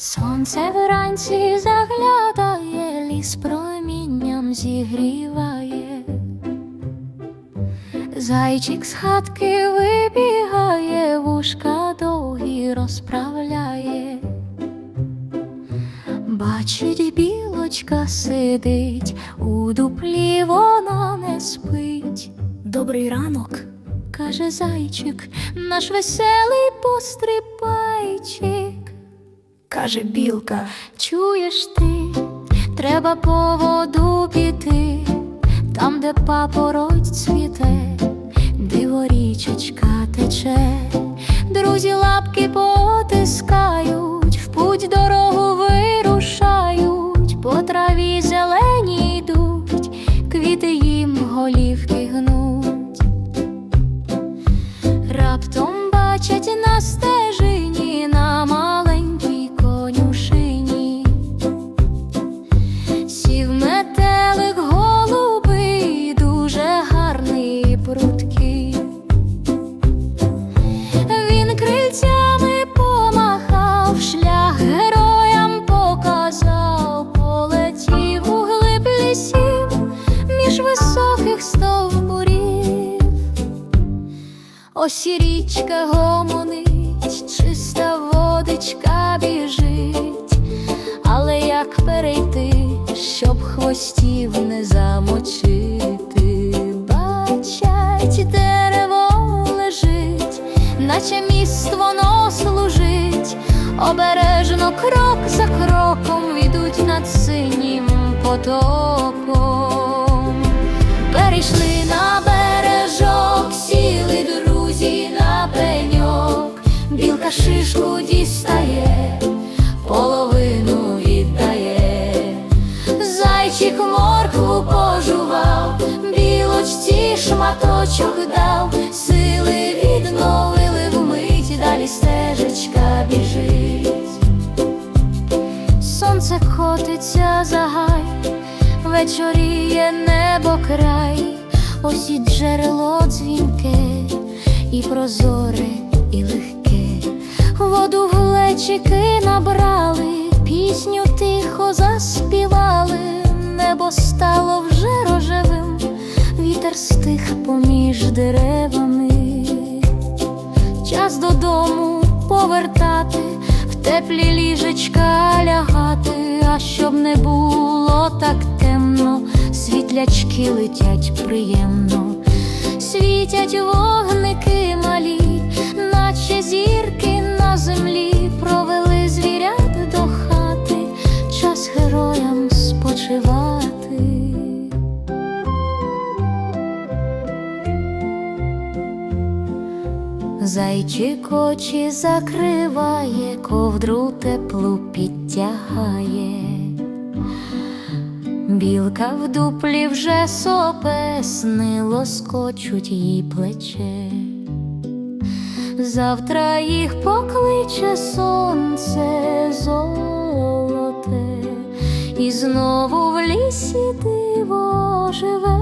Сонце вранці заглядає, ліс промінням зігріває. Зайчик з хатки вибігає, вушка довгі розправляє. Бачить, білочка сидить, у дуплі вона не спить. Добрий ранок, каже зайчик, наш веселий пострибайчик. Каже білка, чуєш ти, треба по воду піти, там, де папороть цвіте, Ось і річка гомонить, чиста водичка біжить, але як перейти, щоб хвостів не замочити, бачать, дерево лежить, наче міст воно служить, обережно крок за кроком ідуть над синім потоком. Перейшли шишку дістає, половину віддає, зайчик моркву пожував, білочці шматочок дав, сили відновили вмить, далі стежечка біжить. Сонце котиться за гай, вечоріє небо край, ось і джерело дзвінке, і прозоре, воду набрали, пісню тихо заспівали, небо стало вже рожевим, вітер стих поміж деревами. Час додому повертати, в теплі ліжечка лягати, а щоб не було так темно, світлячки летять приємно, світять вогники Зайчик очі закриває, ковдру теплу підтягає. Білка в дуплі вже сопе, сни лоскочуть їй плече. Завтра їх покличе сонце золоте, і знову в лісі диво живе.